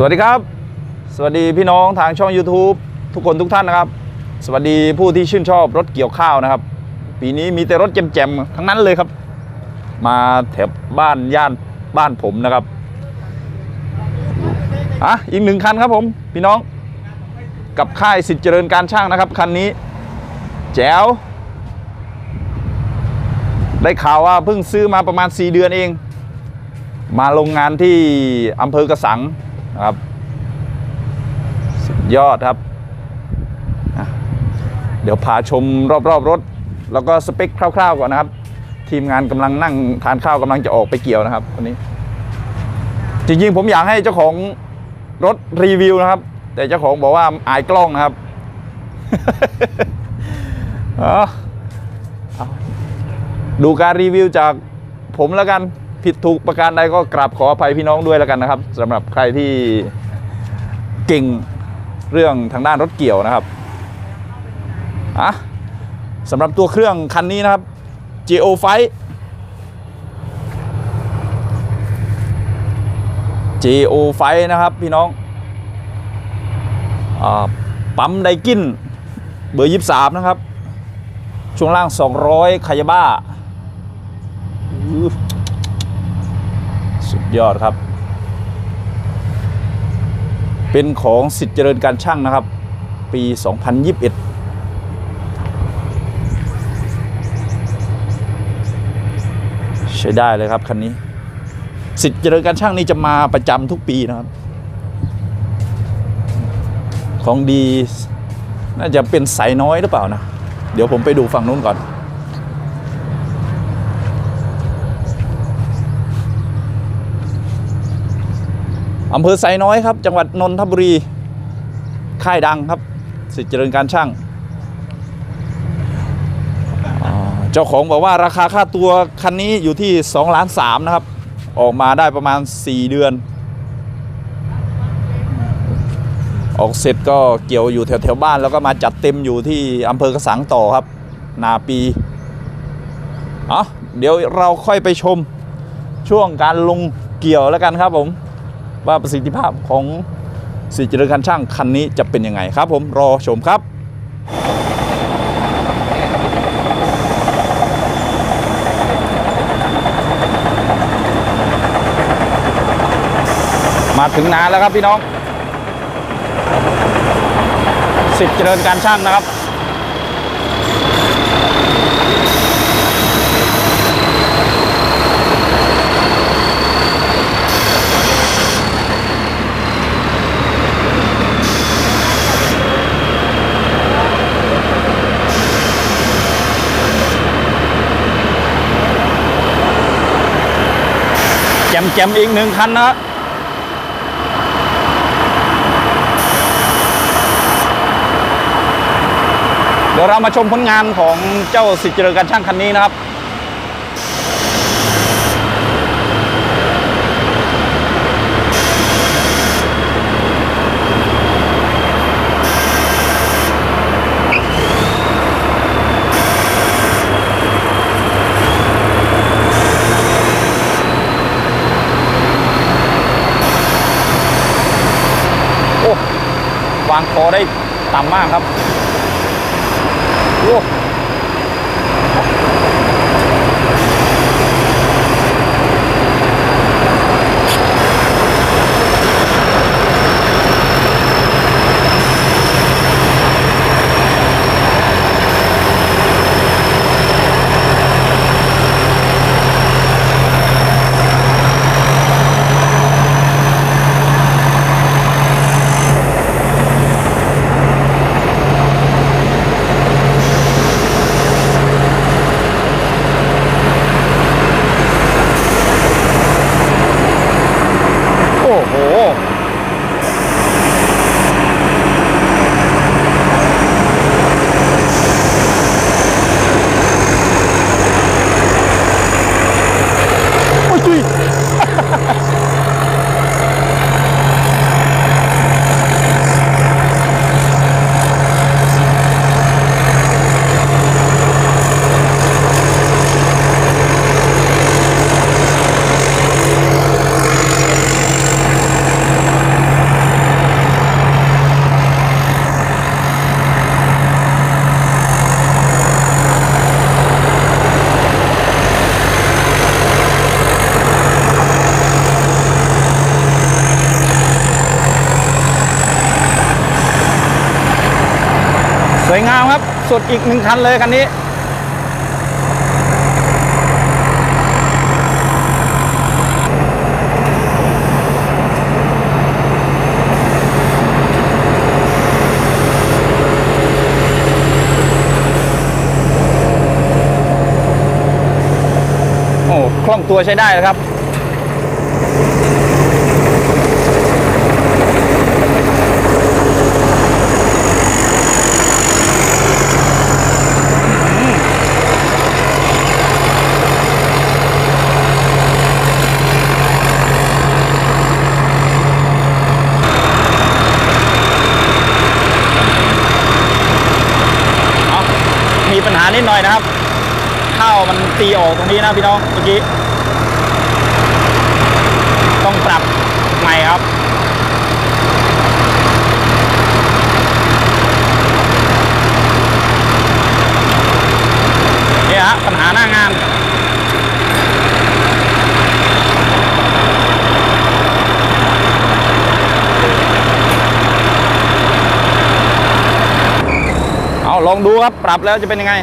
สวัสดีครับ สวัสดีพี่น้องทางช่อง YouTube ทุกคนทุกท่านนะครับ สวัสดีผู้ที่ชื่นชอบรถเกี่ยวข้าวนะครับ ปีนี้มีแต่รถแจ่มๆทั้งนั้นเลยครับ มาแถบบ้านย่านบ้านผมนะครับอะอีกหนึ่งคันครับผม พี่น้องกับค่ายสิทธิ์เจริญการช่างนะครับ คันนี้ แจ๋ว ได้ข่าวว่าเพิ่งซื้อมาประมาณ 4 เดือนเอง มาโรงงานที่อำเภอกระสัง ครับ สุดยอดครับ เดี๋ยวพาชมรอบๆรถ แล้วก็สเปคคร่าวๆก่อนนะครับ ทีมงานกำลังนั่งทานข้าวกำลังจะออกไปเกี่ยวนะครับวันนี้ จริงๆผมอยากให้เจ้าของรถรีวิวนะครับ แต่เจ้าของบอกว่าอายกล้องนะครับดูการรีวิวจากผมแล้วกัน ผิดถูกประการใดก็กราบขออภัยพี่น้องด้วยแล้วกันนะครับสำหรับใครที่เก่งเรื่องทางด้านรถเกี่ยวนะครับอะสำหรับตัวเครื่องคันนี้นะครับ GO Fight GO Fight นะครับพี่น้องอปั๊มไดกินเบอร์ 23 นะครับ ช่วงล่าง 200คายาบ้าอื้อ สุดยอดครับ เป็นของสิทธิ์เจริญการช่างนะครับ ปี 2021ใช้ได้เลยครับคันนี้ สิทธิ์เจริญการช่างนี่จะมาประจำทุกปีนะครับ ของดี น่าจะเป็นสายน้อยหรือเปล่านะ เดี๋ยวผมไปดูฝั่งนู้นก่อน อำเภอไซน้อยครับ จังหวัดนนทบุรี ค่ายดังครับ สิทธิเจริญการช่างเจ้าของบอกว่าราคาค่าตัวคันนี้อยู่ที่2ล้าน3นะครับ ออกมาได้ประมาณ 4 เดือน ออกเสร็จก็เกี่ยวอยู่แถวแถวๆบ้านแล้วก็มาจัดเต็มอยู่ที่อำเภอกระสังต่อครับ นาปีเอ๋อเดี๋ยวเราค่อยไปชมช่วงการลงเกี่ยวแล้วกันครับผม ว่าประสิทธิภาพของสิจิรการช่างคันนี้จะเป็นยังไงครับ ผมรอชมครับมาถึงนานแล้วครับพี่น้องสิทธิ์เจริญการช่างนะครับ จมแจมๆอีกหนึ่งคันนะเดี๋ยวเรามาชมผลงานของเจ้าสิทธิ์เรการช่างคันนี้นะครับ โอ้ วางคอได้ ต่ำมากครับโอ้ วยงามครับ สุดอีกหนึ่งคันเลยคันนี้ โอ้คล่องตัวใช้ได้เลยครับ เอามีปัญหา นิดหน่อยนะครับ ข้าวมันตีออกตรงนี้นะพี่น้องเมื่อกี้ ต้องปรับใหม่ครับเนี่ยฮะปัญหาหน้างาน ลองดูครับปรับแล้วจะเป็นยังไง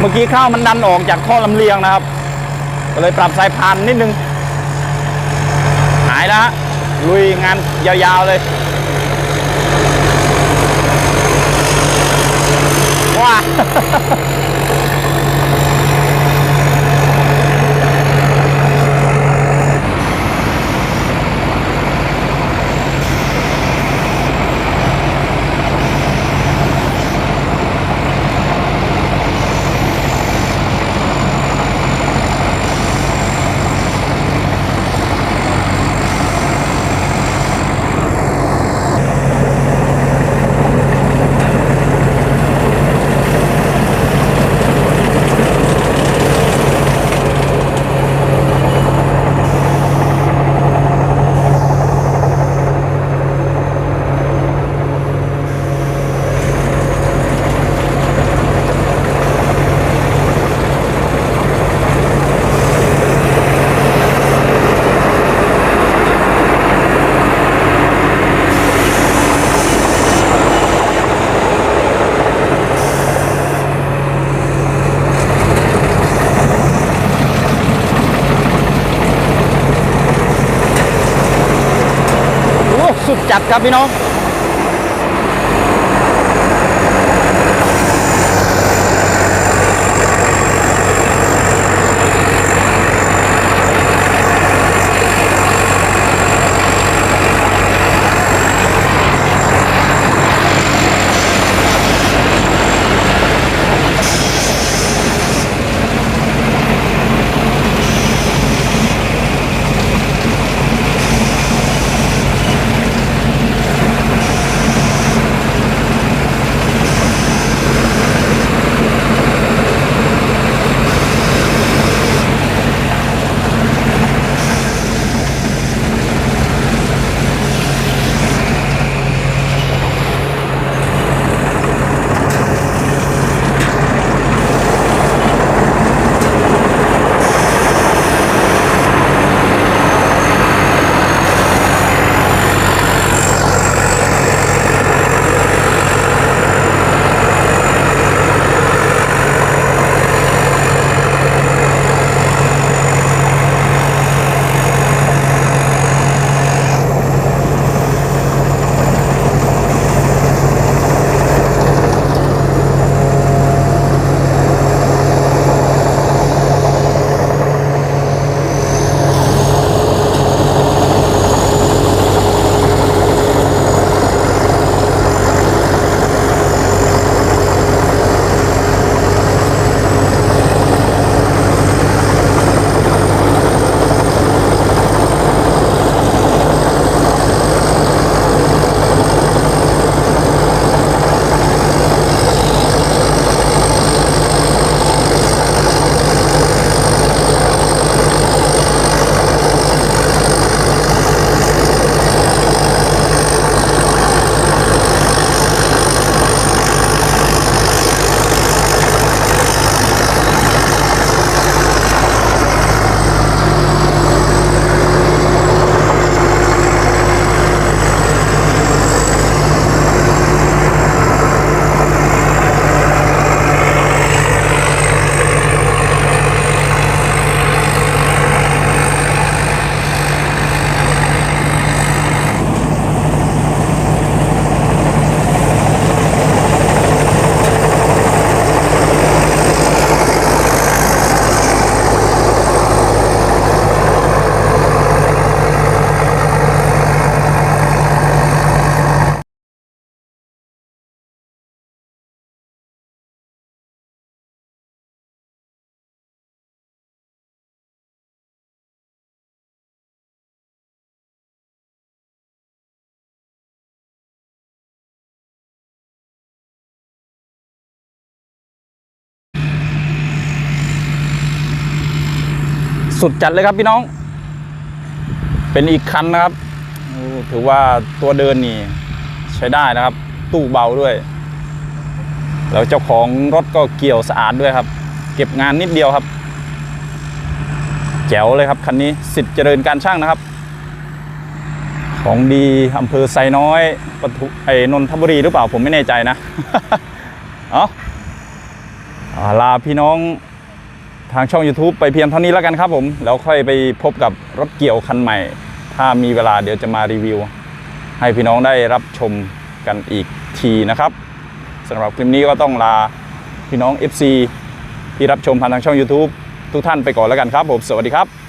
เมื่อกี้ข้าวมันดันออกจากข้อลำเลียงนะครับ ก็เลยปรับสายพานนิดนึง หายแล้วลุยงานยาวๆเลยว้า จัดครับพี่น้อง สุดจัดเลยครับพี่น้อง เป็นอีกคันนะครับ ถือว่าตัวเดินนี่ใช้ได้นะครับ ตู้เบาด้วย แล้วเจ้าของรถก็เกี่ยวสะอาดด้วยครับ เก็บงานนิดเดียวครับ แจ๋วเลยครับคันนี้สิทธิ์เจริญการช่างนะครับ ของดีอำเภอไซน้อยปทุไอ้นนทบุรีหรือเปล่าผมไม่แน่ใจนะ เอาอ่าลาพี่น้อง ทางช่อง YouTube ไปเพียงเท่านี้แล้วกันครับผมแล้วค่อยไปพบกับรถเกี่ยวคันใหม่ ถ้ามีเวลาเดี๋ยวจะมารีวิว ให้พี่น้องได้รับชมกันอีกทีนะครับสำหรับคลิปนี้ก็ต้องลาพี่น้อง FC ที่รับชมผ่านทางช่อง YouTube ทุกท่านไปก่อนแล้วกันครับผมสวัสดีครับ